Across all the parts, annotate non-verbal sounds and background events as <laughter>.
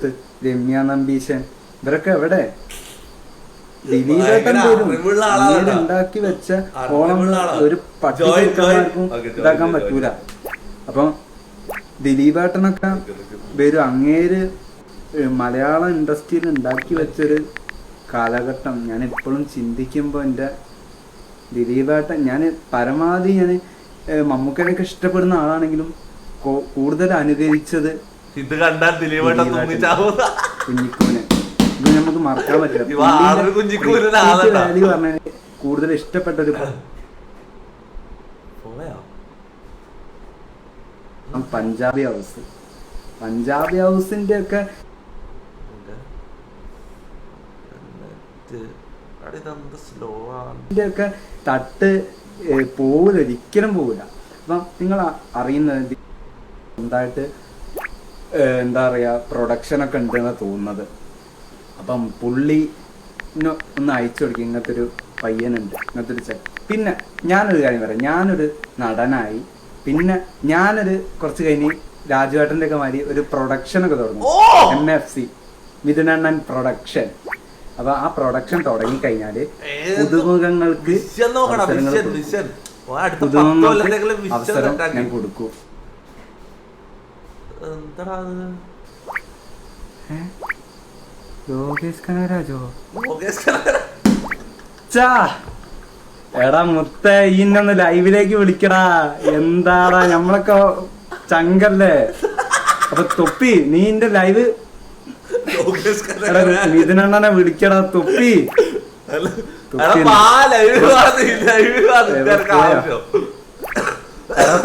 റാവുത്ത് രമ്യ നമ്പീശൻ ഇവരൊക്കെ എവിടെ? ദിലീപേട്ടൻ പോലും. ഉണ്ടാക്കി വെച്ച ഓണം ഒരു ഇതാക്കാൻ. പറ്റൂല. അപ്പം ദിലീപേട്ടനൊക്കെ വരും അങ്ങേര് മലയാള ഇൻഡസ്ട്രിയിൽ ഉണ്ടാക്കി വെച്ചൊരു കാലഘട്ടം. ഞാൻ ഇപ്പോഴും ചിന്തിക്കുമ്പോൾ എന്റെ ദിലീപേട്ടൻ ഞാൻ പരമാവധി ഞാൻ മമ്മൂക്കനൊക്കെ ഇഷ്ടപ്പെടുന്ന ആളാണെങ്കിലും കൂടുതൽ അനുകരിച്ചത് ഇത് കണ്ടാൽ ദിലീപേട്ടാ. തുമ്മിച്ചാവും കുഞ്ഞിക്കൂനെ. ഇത് നമുക്ക് മറക്കാൻ പറ്റില്ല. ആളൊരു കുഞ്ഞിക്കൂനൊരു ആളാ. വാല്യൂ പറഞ്ഞാൽ കൂടുതൽ ഇഷ്ടപ്പെട്ട ഒരു പഞ്ചാബി ഹൗസ് പഞ്ചാബി ഹൗസിന്റെ ഒക്കെ ഒക്കെ തട്ട് പോവില്ല ഒരിക്കലും പോവില്ല അപ്പം നിങ്ങൾ അറിയുന്നത് സ്വന്തമായിട്ട് എന്താ പറയാ പ്രൊഡക്ഷൻ ഒക്കെ ഉണ്ടെന്ന് തോന്നുന്നത്. അപ്പം പുള്ളി ഒന്ന് അയച്ചു കൊടുക്കും ഇങ്ങനത്തെ ഒരു പയ്യനുണ്ട് ഇങ്ങനത്തെ ഒരു പിന്നെ ഞാനൊരു കാര്യം പറയാം ഞാനൊരു നടനായി പിന്നെ ഞാനൊരു കുറച്ച് കഴിഞ്ഞ് രാജുവേട്ടന്റെ ഒക്കെ മാതിരി ഒരു പ്രൊഡക്ഷൻ ഒക്കെ തുടങ്ങും! എം എഫ് സി മിഥുനണ്ണൻ പ്രൊഡക്ഷൻ. അപ്പൊ ആ പ്രൊഡക്ഷൻ തുടങ്ങി കഴിഞ്ഞാൽ ഏത് പുതുമുഖങ്ങൾക്ക് അവസരം ഞാൻ അവസരങ്ങൾ എന്താടാ അത്? ലോകേഷ് കനകരാജോ ലോകേഷ്. ചാ എടാ മുത്ത ഇന്നൊന്ന് ലൈവിലേക്ക് വിളിക്കടാ. എന്താടാ നമ്മളൊക്കെ ചങ്കല്ലേ? അപ്പൊ തൊപ്പി നീ എന്റെ ലൈവ്. മിഥുനണ്ണനെ വിളിക്കടാ തൊപ്പി.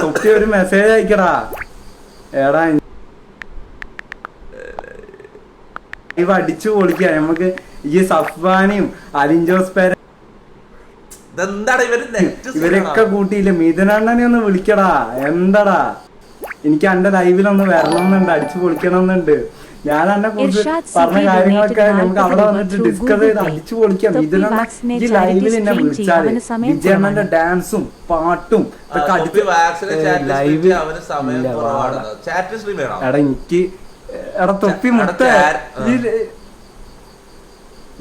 തൊപ്പി ഒരു മെസ്സേജ് അയക്കടാ. എടാ ഇവ അടിച്ചു പൊളിക്ക. നമുക്ക് ഈ സഫ്വാനിയും അലിൻജോസ് പേര ഇവരൊക്കെ കൂട്ടിയില്ല? മിഥുനണ്ണനെ ഒന്ന് വിളിക്കടാ. എന്താടാ? എനിക്ക് എന്റെ ലൈവിലൊന്ന് വരണം എന്നുണ്ട് അടിച്ചു പൊളിക്കണം എന്നുണ്ട് ഞാൻ എന്നെ കുറിച്ച് പറഞ്ഞ കാര്യങ്ങളൊക്കെ നമുക്ക് അവിടെ വന്നിട്ട് ഡിസ്കസ് ചെയ്ത്. അടിച്ചു പൊളിക്കാം. തൊപ്പി ഈ ലൈവിൽ എന്നെ വിളിച്ചാൽ വിജയണ്ണന്റെ ഡാൻസും പാട്ടും ലൈവ്. എടാ എനിക്ക് എടാ തൊപ്പി മുട്ട.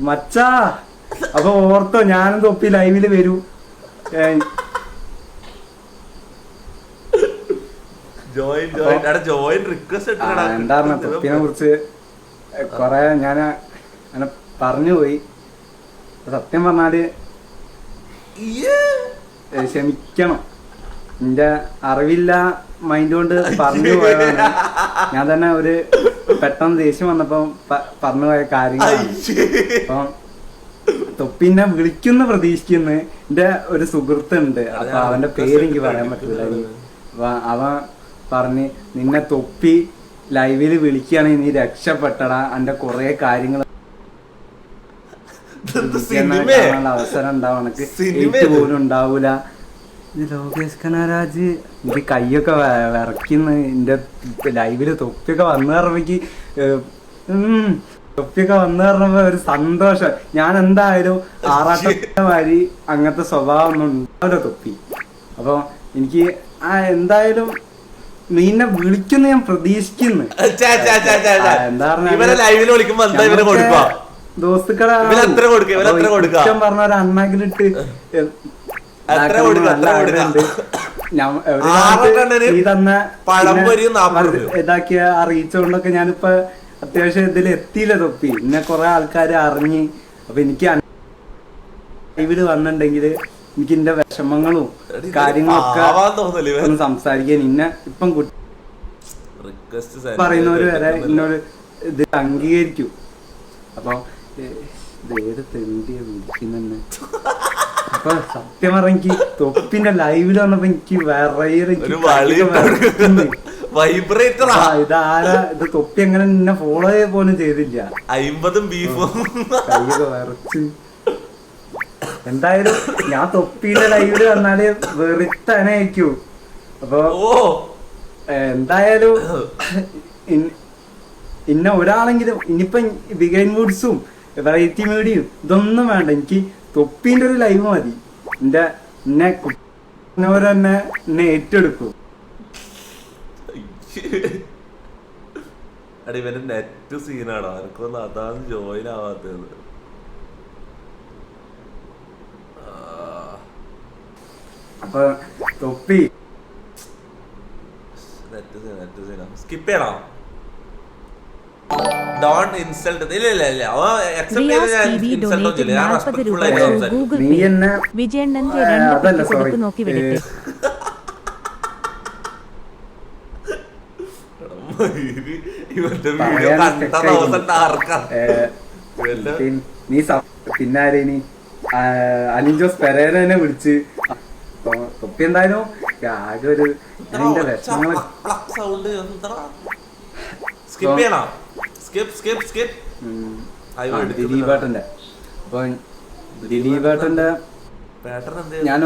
മച്ചാ അപ്പൊ ഓർത്തോ ഞാനും തൊപ്പി ലൈവിൽ വരൂ. ജോയിൻ. എടാ, join request ആ, ഇട്ടിട്ടെടാ. എന്താ തൊപ്പിനെ കുറിച്ച് കൊറേ ഞാൻ അങ്ങനെ പറഞ്ഞു പോയി. സത്യം പറഞ്ഞാൽ ക്ഷമിക്കണം. എന്റെ അറിവില്ല മൈൻഡ് കൊണ്ട് പറഞ്ഞു <laughs> പോയതാണ്. ഞാൻ തന്നെ ഒരു പെട്ടെന്ന് ദേഷ്യം വന്നപ്പോ പറഞ്ഞു പോയ കാര്യങ്ങൾ. അപ്പം തൊപ്പിന്നെ വിളിക്കുന്ന പ്രതീക്ഷിക്കുന്ന. എന്റെ ഒരു സുഹൃത്തുണ്ട്. അപ്പൊ അവന്റെ പേര് എനിക്ക് പറയാൻ പറ്റില്ല അവ അപ്പൊ അവൻ പറഞ്ഞ് നിന്നെ തൊപ്പി ലൈവിൽ വിളിക്കുകയാണെങ്കിൽ നീ രക്ഷപ്പെട്ടടാ എന്റെ കൊറേ കാര്യങ്ങൾ കാണാനുള്ള അവസരം ഉണ്ടാവും എനിക്ക് എയ്റ്റ് പോലും ഉണ്ടാവൂല. ലോകേഷ് കനരാജ്. എനിക്ക് കൈയൊക്കെ വിറക്കുന്ന എന്റെ ലൈവിൽ തൊപ്പിയൊക്കെ വന്നു പറഞ്ഞക്ക് തൊപ്പിയൊക്കെ വന്നു പറഞ്ഞപ്പോ ഒരു സന്തോഷം. ഞാൻ എന്തായാലും ആറാട്ടമാരി അങ്ങനത്തെ സ്വഭാവം ഒന്നും ഉണ്ടാവില്ല തൊപ്പി. അപ്പൊ എനിക്ക് ആ എന്തായാലും നീന്നെ വിളിക്കുന്ന ഞാൻ പ്രതീക്ഷിക്കുന്നു. എന്താ ദോസ്തുക്കളെ? പറഞ്ഞ ഒരു അണ്ണാക്കിലിട്ട്. ഇതാക്കിയ അറിയിച്ചോണ്ടൊക്കെ ഞാനിപ്പോ അത്യാവശ്യം ഇതിൽ എത്തിയില്ല തൊപ്പി എന്നെ കുറെ ആൾക്കാർ അറിഞ്ഞ്. അപ്പൊ എനിക്ക് ലൈവിൽ വന്നിട്ടുണ്ടെങ്കിൽ എനിക്ക് എന്റെ വിഷമങ്ങളും കാര്യങ്ങളൊക്കെ സംസാരിക്കാൻ ഇന്നെ ഇപ്പം പറയുന്നവര് വരെ. എന്നോട് ഇത് അംഗീകരിക്കും. അപ്പൊ ഏത് തെണ്ടിയ വിളിക്കുന്നെ അപ്പൊ സത്യം പറഞ്ഞ എനിക്ക് തൊപ്പിന്റെ ലൈവിൽ വന്നപ്പോ എനിക്ക് വേറെ വൈബ്രേറ്റർ ഇതാരാ? ഇത് തൊപ്പി എങ്ങനെ നിന്നെ ഫോളോ ചെയ്യാൻ പോലും ചെയ്തില്ല. അയിമ്പതും ബീഫും വിറച്ച്. എന്തായാലും ഞാൻ തൊപ്പിന്റെ ലൈവിൽ വന്നാൽ വെറുത്തനയക്കൂ അപ്പൊ ഓ. എന്തായാലും ഇന്ന ഒരാളെങ്കിലും ഇനിയിപ്പൊ ബിഗൈൻ വുഡ്സും വെറൈറ്റി മീഡിയയും ഇതൊന്നും വേണ്ട. എനിക്ക് തൊപ്പീന്റെ ഒരു ലൈവ് മതി. എന്റെ എന്നെ കുട്ടിനോര് തന്നെ എന്നെ ഏറ്റെടുക്കും. അടി ഇവന്റെ നെറ്റ് സീനാണോ എനിക്കൊന്നും അതാണ് ജോയിൻ ആവാത്തത്. അപ്പൊ തൊപ്പി. സ്കിപ്പ് ചെയ്യണോ? ഡോണ്ട് ഇൻസൾട്ട് ഇല്ല ഇല്ല ഇല്ല അക്സെപ്റ്റ് ചെയ്ത് റിയാസ് ഞാൻ ടി വി insult ഒന്നും ഡൊനേറ്റഡ് ചെയ്യില്ല. ഞാൻ നാൽപ്പത് ആയിട്ട് സംസാരിക്കും. നീ പേ എന്നെ വിജയണ്ണന്റെ രണ്ട് അതല്ല സോറി നോക്കി വിടട്ടെ. എടാ, <laughs> മയിൽ ഇവന്റെ വീഡിയോ പറയാൻ കണ്ട stuck ദിവസം ആയി. ടാർക്കാ ഇവന്റെ നീ പിന്നെ ആരേനി അലിൻ ജോസ് പെരേരനെ വിളിച്ച് എന്തായാലും? ആകെ ഒരു സൗണ്ട് സ്കിപ്പ് ചെയ്യണോ? Skip skip skip. ദിലീപേട്ടന്റെ അപ്പൊ ദിലീപേട്ടന്റെ ഞാൻ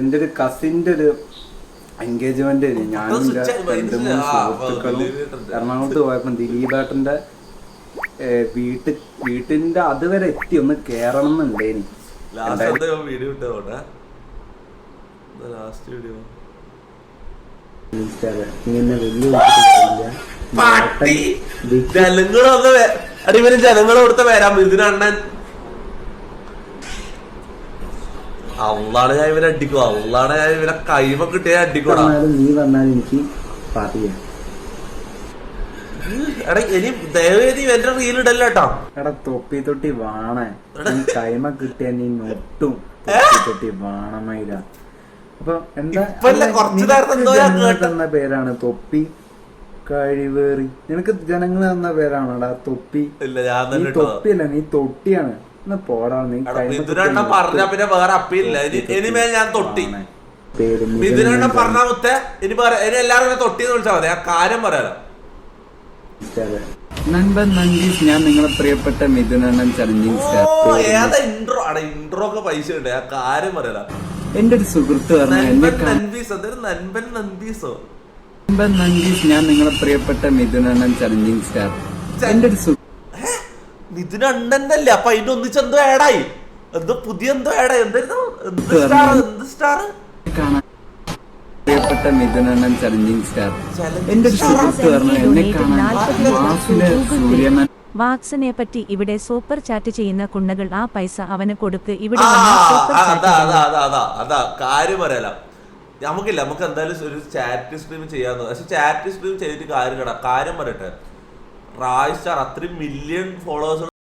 എന്റെ ഒരു കസിന്റെ ഒരു എൻഗേജ്മെന്റ് ഞാനും ആയി, രണ്ട് മൂന്ന് സുഹൃത്തുക്കളും. എറണാകുളത്ത് പോയപ്പോ ദിലീപേട്ടന്റെ വീട്ട് വീട്ടിന്റെ അതുവരെ എത്തി. ഒന്ന് കേറണം എന്നുണ്ടേനി. വീഡിയോ ഇട്ടതോട്ടെ ലാസ്റ്റ് വീഡിയോ ജനങ്ങളൊന്ന് അടിമനും ജനങ്ങൾ കൊടുത്ത വരാം ഇതിനണ്ണൻ അള്ളാണ് ഞാൻ ഇവനെ അടിക്കും അവളാണ് ഞാൻ ഇവനെ കൈമ കിട്ടിയ അടിക്കോടാ നീ വന്നാൽ എനിക്ക് പാർട്ടി ചെയ്യാം എടാ ഇനി ദയവേദി എന്റെ റീൽ ഇടല്ല കേട്ടോ എടാ തൊപ്പി തൊട്ടി വാണേ. കൈമ കിട്ടിയ നീ നൊട്ടും തൊപ്പി തൊട്ടി വാണമയില അപ്പൊ എന്താ. തന്ന പേരാണ് തൊപ്പി. കഴിവേറി. നിനക്ക് ജനങ്ങൾ തന്ന പേരാണോടാ തൊപ്പി? നീ തൊപ്പിയല്ല നീ തൊട്ടിയാണ്. പോടാ നീ പറഞ്ഞ പിന്നെ വേറെ അപ്പീലില്ല ഇനി ഇനിമേൽ ഞാൻ തൊട്ടി. മിഥുനണ്ണ പറഞ്ഞ മുത്തേ ഇനി തൊട്ടി എന്ന് വിളിച്ചാൽ മതി. ആ കാര്യം പറയാലോ. നൻപൻ നൻപീസ് ഞാൻ നിങ്ങളെ പ്രിയപ്പെട്ട മിഥുനണ്ണൻ ചലഞ്ചിങ് സ്റ്റാർ ഏതാ ഇൻട്രോ അവിടെ ഇൻട്രോ ഒക്കെ പൈസ ഉണ്ട്. ആ കാര്യം പറയാലോ. എന്റെ ഒരു സുഹൃത്ത് പറഞ്ഞു എന്നെ നൻപൻ നൻപീസ് ഞാൻ നിങ്ങളെ പ്രിയപ്പെട്ട മിഥുനണ്ണൻ ചലഞ്ചിങ് സ്റ്റാർ. എന്റെ ഒരു അണ്ണന്റെ അല്ലേ അപ്പൊ അതിന്റെ ഒന്നിച്ച് എന്തോ ആഡായി എന്തോ പുതിയ എന്തോ ആഡായി എന്തായിരുന്നു? എന്ത് സ്റ്റാർ പറഞ്ഞു. എന്ത് സ്റ്റാർ കാണാൻ പ്രിയപ്പെട്ട മിഥുനണ്ണൻ ചലഞ്ചിങ് സ്റ്റാർ. എന്റെ ഒരു. സുഹൃത്ത് പറഞ്ഞു എന്നെ കാണാൻ രൂപ വാക്സിനെ പറ്റി ഇവിടെ സൂപ്പർ ചാറ്റ് ചെയ്യുന്ന കുണ്ണകൾ ആ പൈസ അവന് കൊടുത്ത് ഇവിടെ അതാ അതാ അതാ അതാ കാര്യം പറയാലോ നമുക്കില്ല നമുക്ക് എന്തായാലും ഒരു ചാറ്റ് സ്ട്രീം ചെയ്യാന്ന്. പക്ഷെ ചാറ്റ് സ്ട്രീം ചെയ്തിട്ട് കാര്യം കേടാ കാര്യം പറയട്ടെ. റായ് സ്റ്റാർ അത്രയും മില്യൺ ഫോളോവേഴ്സ്